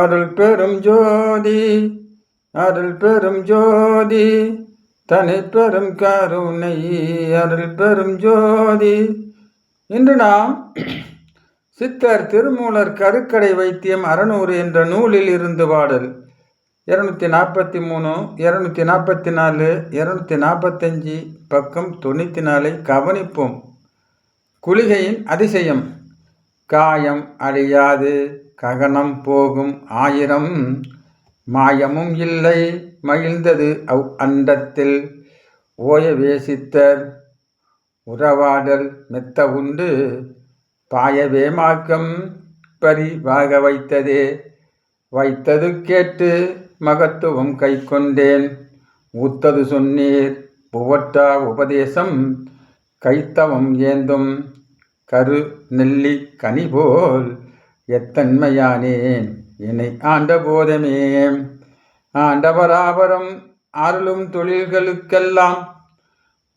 அருள் பெரும் ஜோதி அருள் பெரும் ஜோதி தனி பெரும் கருணை அருள் பெரும் ஜோதி. இன்று நாம் சித்தர் திருமூலர் கருக்கடை வைத்தியம் அறநூறு என்ற நூலில் இருந்து பாடல். இரநூத்தி நாற்பத்தி மூணு இரநூத்தி நாற்பத்தி நாலு இரநூத்தி நாற்பத்தஞ்சு பக்கம் தொண்ணூற்றி நாலை கவனிப்போம். குளிகையின் அதிசயம். காயம் அழியாது ககனம் போகும் ஆயிரம். மாயமும் இல்லை மகிழ்ந்தது அவ் அண்டத்தில். ஓயவே சித்தர் உறவாடல் மெத்த உண்டு. பாயவேமாக்கம் பரிவாக வைத்ததே. வைத்தது கேட்டு மகத்துவம் கை கொண்டேன் ஊத்தது சொன்னீர் புவட்டா உபதேசம் கைத்தவம் ஏந்தும். கரு நெல்லி கனி போல் எத்தன்மையானேன்? என்னை ஆண்ட போதமே. ஆண்டவராபரம் அருளும் தொழில்களுக்கெல்லாம்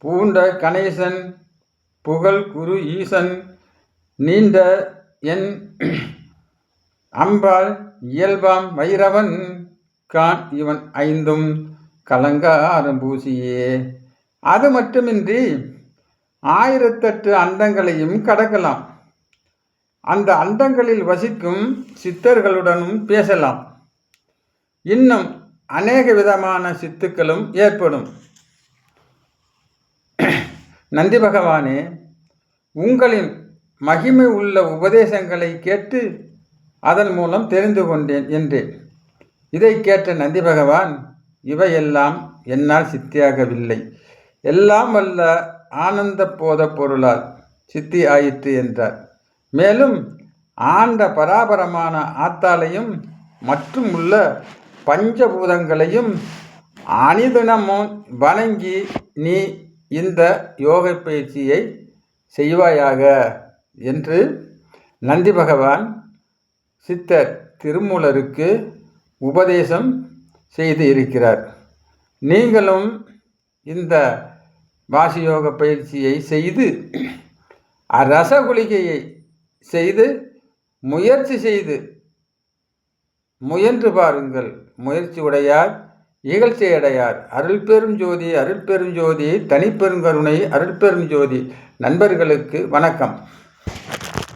பூண்ட கணேசன் புகழ் குரு ஈசன் நீண்ட என் அம்பாள் இயல்பாம் வைரவன் கான் இவன் ஐந்தும் கலங்காரம் பூசியே. அது மட்டுமின்றி ஆயிரத்தெட்டு அண்டங்களையும் கடக்கலாம். அந்த அண்டங்களில் வசிக்கும் சித்தர்களுடனும் பேசலாம். இன்னும் அநேக விதமான சித்துக்களும் ஏற்படும். நந்தி பகவானே உங்களின் மகிமை உள்ள உபதேசங்களை கேட்டு அதன் மூலம் தெரிந்து கொண்டேன் என்றேன். இதை கேட்ட நந்தி பகவான் இவையெல்லாம் என்னால் சித்தியாகவில்லை. எல்லாம் வல்ல ஆனந்த போத பொருளால் சித்தி ஆயிற்று என்றார். மேலும் ஆண்ட பராபரமான ஆத்தாலையும் மற்றும் உள்ள பஞ்சபூதங்களையும் அனிதினமும் வணங்கி நீ இந்த யோக பயிற்சியை செய்வாயாக என்று நந்தி பகவான் சித்தர் திருமூலருக்கு உபதேசம் செய்து இருக்கிறார். நீங்களும் இந்த வாசியோக பயிற்சியை செய்து அரசகுலிகையை செய்து முயற்சி செய்து முயன்று பாருங்கள். முயற்சி உடையார் இகழ்ச்சி அடையார். அருள் பெரும் ஜோதி அருள் பெரும் ஜோதி தனிப்பெருங்கருணை அருள் பெரும் ஜோதி. நண்பர்களுக்கு வணக்கம்.